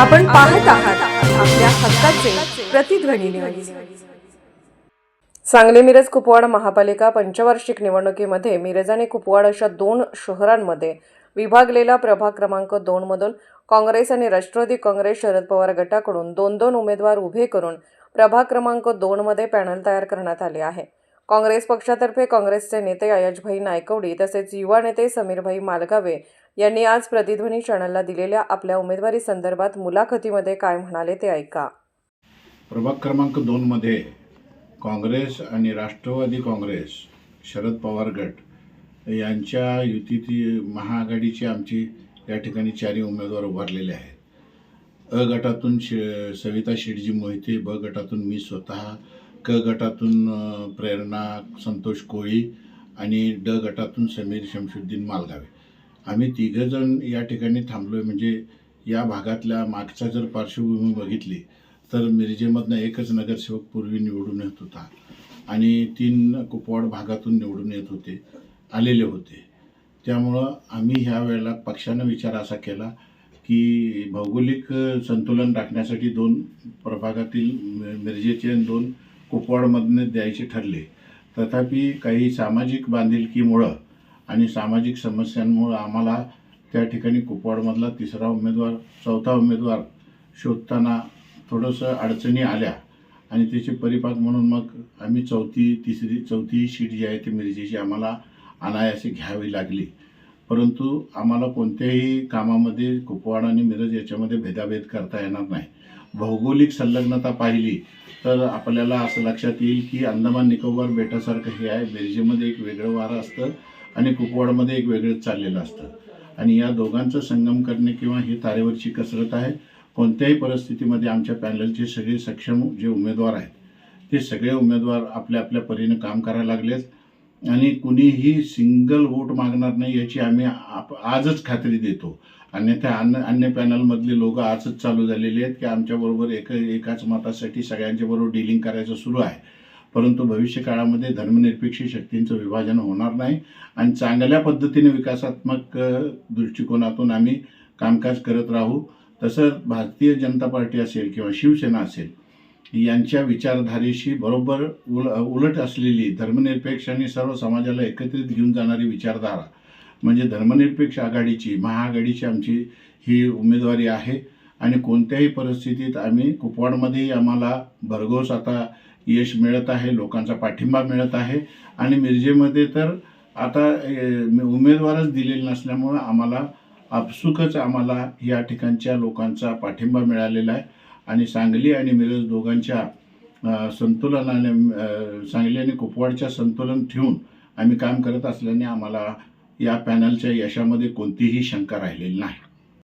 आपण पाहत आहात आपल्या हक्काचे प्रतिध्वनी न्यूज सांगली मिरज कुपवाड महापालिका पंचवार्षिक निवडणुकीमध्ये मिरज आणि कुपवाड अशा दोन शहरांमध्ये विभागलेला प्रभाग क्रमांक दोन मधून काँग्रेस आणि राष्ट्रवादी काँग्रेस शरद पवार गटाकडून दोन दोन उमेदवार उभे करून प्रभाग क्रमांक दोन मध्ये पॅनल तयार करण्यात आले आहे. काँग्रेस पक्षातर्फे काँग्रेसचे नेते अयशभाई नायकवडी तसेच युवा नेते समीरभाई मालगावे यांनी आज प्रतिध्वनी चॅनलला दिलेल्या आपल्या उमेदवारी संदर्भात मुलाखतीमध्ये काय म्हणाले ते ऐका. प्रभाग क्रमांक दोनमध्ये काँग्रेस आणि राष्ट्रवादी काँग्रेस शरद पवार गट यांच्या युतीची महाआघाडीची आमची या ठिकाणी चारही उमेदवार उभारलेले आहेत. अ गटातून शे सविता शेटजी मोहिते ब गटातून मी स्वतः क गटातून प्रेरणा संतोष कोळी आणि ड गटातून समीर शमशुद्दीन मालगावे. आम्ही तिघंजण या ठिकाणी थांबलो आहे म्हणजे या भागातल्या मागचा जर पार्श्वभूमी बघितली तर मिरजेमधनं एकच नगरसेवक पूर्वी निवडून येत होता आणि तीन कुपवाड भागातून निवडून येत होते आलेले होते. त्यामुळं आम्ही ह्या वेळेला पक्षानं विचार असा केला की भौगोलिक संतुलन राखण्यासाठी दोन प्रभागातील मिरजेचे आणि दोन कुपवाडमधनं द्यायचे ठरले. तथापि काही सामाजिक बांधिलकीमुळं आणि सामाजिक समस्यांमुळं आम्हाला त्या ठिकाणी कुपवाडमधला तिसरा उमेदवार चौथा उमेदवार शोधताना थोडंसं अडचणी आल्या आणि त्याचे परिपाक म्हणून मग आम्ही चौथी तिसरी चौथी शीट जी आहे ती मिरजेची आम्हाला अनायासे घ्यावी लागली. परंतु आम्हाला कोणत्याही कामामध्ये कुपवाड आणि मिरज याच्यामध्ये भेदाभेद करता येणार नाही. भौगोलिक संलग्नता पाहिली तर आपल्याला असं लक्षात येईल की अंदमान निकोबार बेटासारखं हे आहे. मिरजेमध्ये एक वेगळं वारं असतं आणि कुपवाडमध्ये एक वेगळंच चाललेलं असतं. आणि या दोघांचं संगम करणे किंवा ही तारेवरची कसरत आहे. कोणत्याही परिस्थितीमध्ये आमच्या पॅनलचे सगळे सक्षम जे उमेदवार आहेत ते सगळे उमेदवार आपल्या आपल्या परीने काम करायला लागलेत. आणि कुणीही सिंगल वोट मागणार नाही याची आम्ही आप आजच खात्री देतो. अन्यथा अन्य अन्य पॅनलमधले लोक आजच चालू झालेले आहेत की आमच्याबरोबर एक एकाच मतासाठी सगळ्यांच्या बरोबर डिलिंग करायचं सुरू आहे. परंतु भविष्य काळामध्ये धर्मनिरपेक्ष शक्तींचं विभाजन होणार नाही आणि चांगल्या पद्धतीने विकासात्मक दृष्टिकोनातून आम्ही कामकाज करत राहू. तसंच भारतीय जनता पार्टी असेल किंवा शिवसेना असेल यांच्या विचारधारेशी बरोबर उल उलट असलेली धर्मनिरपेक्ष आणि सर्व समाजाला एकत्रित घेऊन जाणारी विचारधारा म्हणजे धर्मनिरपेक्ष आघाडीची महाआघाडीची आमची ही उमेदवारी आहे. आणि कोणत्याही परिस्थितीत आम्ही कुपवाडमध्येही आम्हाला भरघोस आता यश मिळत आहे लोकांचा पाठिंबा मिळत आहे. आणि मिरजेमध्ये तर आता उमेदवारच दिलेले नसल्यामुळं आम्हाला आपसुकच आम्हाला या ठिकाणच्या लोकांचा पाठिंबा मिळालेला आहे. आणि सांगली आणि मिरज दोघांच्या संतुलनाने सांगली आणि कुपवाडच्या संतुलन ठेवून आम्ही काम करत असल्याने आम्हाला या पॅनलच्या यशामध्ये कोणतीही शंका राहिलेली नाही.